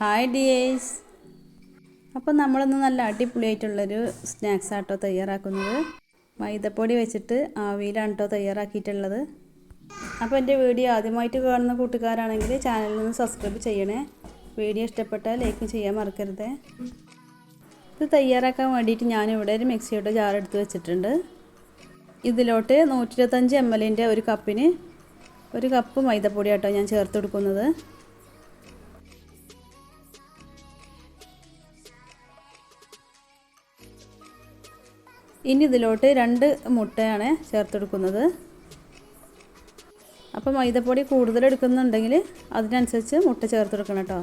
Hi dears അപ്പോൾ നമ്മളിന്ന് നല്ല അടിപൊളിയായിട്ടുള്ളൊരു സ്നാക്സ് ആട്ടോ തയ്യാറാക്കുന്നത്. മൈദപ്പൊടി വെച്ചിട്ട് ആവിയിലാണ് കേട്ടോ തയ്യാറാക്കിയിട്ടുള്ളത്. അപ്പോൾ എന്റെ വീഡിയോ ആദ്യമായിട്ട് കാണുന്ന കൂട്ടുകാരാണെങ്കിൽ ചാനലിൽ സബ്സ്ക്രൈബ് ചെയ്യണേ. വീഡിയോ ഇഷ്ടപ്പെട്ടാൽ ലൈക്ക് ചെയ്യാൻ മറക്കരുത്. ഇത് തയ്യാറാക്കാൻ വേണ്ടിയിട്ട് ഞാനിവിടെ ഒരു മിക്സിയുടെ ജാർ എടുത്ത് വെച്ചിട്ടുണ്ട്. ഇതിലോട്ട് നൂറ്റി ഇരുപത്തഞ്ച് എം എല്ലിന്റെ ഒരു കപ്പിന് ഒരു കപ്പ് മൈദപ്പൊടി ആട്ടോ ഞാൻ ചേർത്ത് കൊടുക്കുന്നത്. ഇനി ഇതിലോട്ട് രണ്ട് മുട്ടയാണ് ചേർത്തെടുക്കുന്നത്. അപ്പോൾ മൈദപ്പൊടി കൂടുതൽ എടുക്കുന്നുണ്ടെങ്കിൽ അതിനനുസരിച്ച് മുട്ട ചേർത്തെടുക്കണം കേട്ടോ.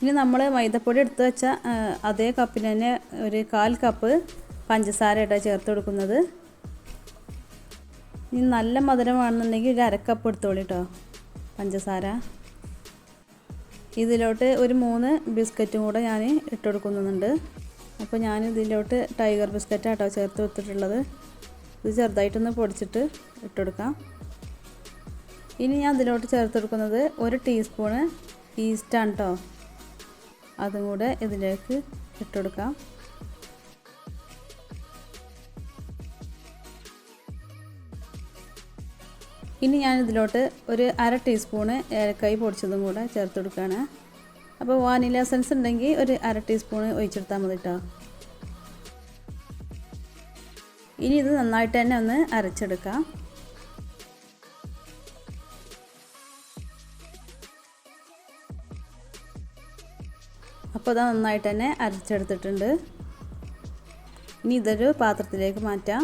ഇനി നമ്മൾ മൈദപ്പൊടി എടുത്ത് വെച്ച അതേ കപ്പിന് തന്നെ ഒരു കാൽ കപ്പ് പഞ്ചസാര ഇട്ടാണ് ചേർത്ത് കൊടുക്കുന്നത് ഇനി നല്ല മധുരം വേണമെന്നുണ്ടെങ്കിൽ ഒരു അരക്കപ്പ് എടുത്തോളൂ കേട്ടോ പഞ്ചസാര. ഇതിലോട്ട് ഒരു മൂന്ന് ബിസ്ക്കറ്റും കൂടെ ഞാൻ ഇട്ട് കൊടുക്കുന്നുണ്ട് അപ്പോൾ ഞാൻ ഇതിലോട്ട് ടൈഗർ ബിസ്ക്കറ്റ് ആട്ടോ ചേർത്ത് വെച്ചിട്ടുള്ളത് ഇത് ചെറുതായിട്ടൊന്ന് പൊടിച്ചിട്ട് ഇട്ട് കൊടുക്കാം ഇനി ഞാൻ ഇതിലോട്ട് ചേർത്ത് കൊടുക്കുന്നത് ഒരു ടീസ്പൂണ് ഈസ്റ്റാണ് കേട്ടോ. അതും കൂടെ ഇതിലേക്ക് ഇട്ട് ഇനി ഞാൻ ഇതിലോട്ട് ഒരു അര ടീസ്പൂണ് ഏലക്കായ് പൊടിച്ചതും കൂടെ ചേർത്ത് കൊടുക്കുകയാണ് അപ്പോൾ വാനില എസൻസ് ഉണ്ടെങ്കിൽ ഒരു അര ടീസ്പൂണ് ഒഴിച്ചെടുത്താൽ മതി കേട്ടോ. ഇനി ഇത് നന്നായിട്ട് തന്നെ ഒന്ന് അരച്ചെടുക്കാം. അപ്പോൾ അത് നന്നായിട്ട് തന്നെ അരച്ചെടുത്തിട്ടുണ്ട്. ഇനി ഇതൊരു പാത്രത്തിലേക്ക് മാറ്റാം.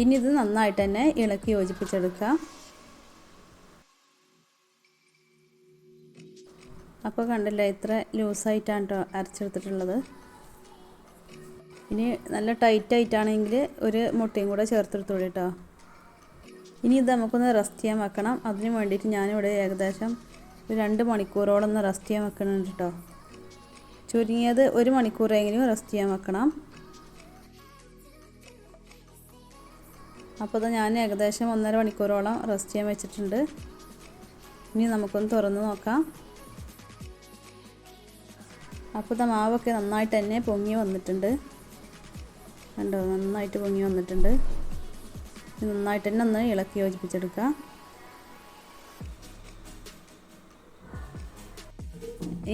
ഇനി ഇത് നന്നായിട്ട് തന്നെ ഇളക്കി യോജിപ്പിച്ചെടുക്കാം. അപ്പോൾ കണ്ടില്ല ഇത്ര ലൂസായിട്ടാണ് കേട്ടോ അരച്ചെടുത്തിട്ടുള്ളത്. ഇനി നല്ല ടൈറ്റ് ആയിട്ടാണെങ്കിൽ ഒരു മുട്ടയും കൂടെ ചേർത്തെടുത്തോളൂ കേട്ടോ ഇനി ഇത് നമുക്കൊന്ന് റെസ്റ്റ് ചെയ്യാൻ വെക്കണം. അതിന് വേണ്ടിയിട്ട് ഞാനിവിടെ ഏകദേശം ഒരു രണ്ട് മണിക്കൂറോളം ഒന്ന് റെസ്റ്റ് ചെയ്യാൻ വെക്കണം കേട്ടോ ചുരുങ്ങിയത് ഒരു മണിക്കൂറെങ്കിലും റെസ്റ്റ് ചെയ്യാൻ വെക്കണം. അപ്പോൾ ഞാൻ ഏകദേശം ഒന്നര മണിക്കൂറോളം റെസ്റ്റ് ചെയ്യാൻ വെച്ചിട്ടുണ്ട്. ഇനി നമുക്കൊന്ന് തുറന്ന് നോക്കാം. അപ്പോൾ ഇത് മാവൊക്കെ നന്നായിട്ട് തന്നെ പൊങ്ങി വന്നിട്ടുണ്ട്. കണ്ടോ നന്നായിട്ട് പൊങ്ങി വന്നിട്ടുണ്ട്. നന്നായിട്ട് തന്നെ ഒന്ന് ഇളക്കി യോജിപ്പിച്ചെടുക്കുക.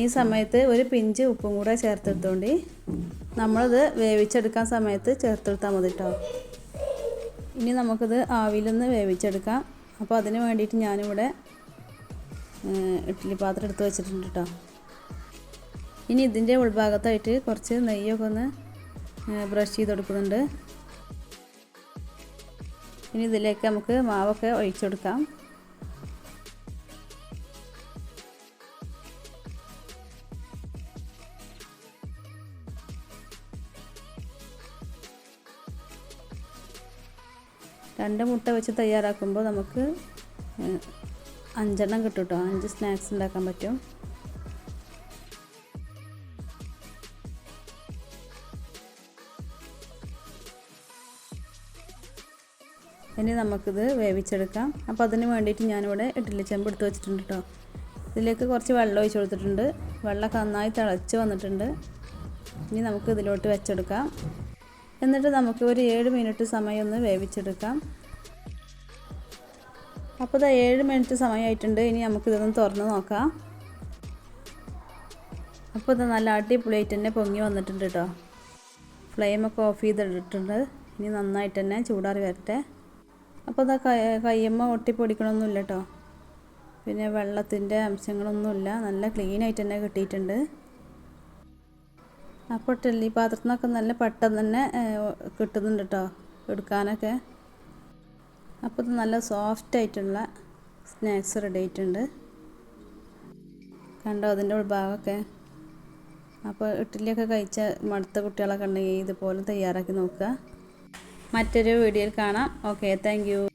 ഈ സമയത്ത് ഒരു പിഞ്ച് ഉപ്പും കൂടെ ചേർത്തെടുത്തോണ്ടി നമ്മളിത് വേവിച്ചെടുക്കാൻ സമയത്ത് ചേർത്തെടുത്താൽ മതി കേട്ടോ ഇനി നമുക്കിത് ആവിയിലൊന്ന് വേവിച്ചെടുക്കാം. അപ്പോൾ അതിന് വേണ്ടിയിട്ട് ഞാനിവിടെ ഇഡ്ഡലി പാത്രം എടുത്ത് വെച്ചിട്ടുണ്ട് കേട്ടോ ഇനി ഇതിന്റെ ഉൾഭാഗത്തായിട്ട് കുറച്ച് നെയ്യൊക്കെ ഒന്ന് ബ്രഷ് ചെയ്ത് കൊടുക്കുന്നുണ്ട്. ഇനി ഇതിലേക്ക് നമുക്ക് മാവൊക്കെ ഒഴിച്ചു രണ്ട് മുട്ട വെച്ച് തയ്യാറാക്കുമ്പോൾ നമുക്ക് അഞ്ചെണ്ണം കിട്ടും കേട്ടോ അഞ്ച് സ്നാക്സ് ഉണ്ടാക്കാൻ പറ്റും. ഇനി നമുക്കിത് വേവിച്ചെടുക്കാം. അപ്പോൾ അതിന് വേണ്ടിയിട്ട് ഞാനിവിടെ ഇഡ്ഡലി ചെമ്പ് എടുത്ത് വെച്ചിട്ടുണ്ട് കേട്ടോ ഇതിലേക്ക് കുറച്ച് വെള്ളം ഒഴിച്ച് കൊടുത്തിട്ടുണ്ട്. വെള്ളമൊക്കെ നന്നായി തിളച്ച് വന്നിട്ടുണ്ട്. ഇനി നമുക്ക് ഇതിലോട്ട് വെച്ചെടുക്കാം. എന്നിട്ട് നമുക്ക് ഒരു ഏഴ് മിനിറ്റ് സമയം ഒന്ന് വേവിച്ചെടുക്കാം. അപ്പോൾ ഇത് ഏഴ് മിനിറ്റ് സമയമായിട്ടുണ്ട് ഇനി നമുക്കിതൊന്ന് തുറന്ന് നോക്കാം. അപ്പോൾ ഇത് നല്ല അടിപൊളിയായിട്ട് തന്നെ പൊങ്ങി വന്നിട്ടുണ്ട് കേട്ടോ ഫ്ലെയിമൊക്കെ ഓഫ് ചെയ്തിട്ടുണ്ട് ഇനി നന്നായിട്ട് തന്നെ ചൂടാറി വരട്ടെ. അപ്പോൾ ഇതാ കയ്യമ്മ ഒട്ടിപ്പൊടിക്കണമൊന്നുമില്ല കേട്ടോ പിന്നെ വെള്ളത്തിന്റെ അംശങ്ങളൊന്നുമില്ല നല്ല ക്ലീനായിട്ട് തന്നെ കിട്ടിയിട്ടുണ്ട്. അപ്പോൾ ടെല്ലി പാത്രത്തിൽ നിന്നൊക്കെ നല്ല പെട്ടെന്ന് തന്നെ കിട്ടുന്നുണ്ട് കേട്ടോ എടുക്കാനൊക്കെ. അപ്പോൾ ഇത് നല്ല സോഫ്റ്റ് ആയിട്ടുള്ള സ്നാക്സ് റെഡി ആയിട്ടുണ്ട്. കണ്ടോ അതിന്റെ ഉൾഭാഗമൊക്കെ? അപ്പോൾ ഇഡ്ഡലിയൊക്കെ കഴിച്ച മടുത്ത കുട്ടികളൊക്കെ ഉണ്ടെങ്കിൽ ഇതുപോലെ തയ്യാറാക്കി നോക്കുക. മറ്റൊരു വീഡിയോയിൽ കാണാം. Okay thank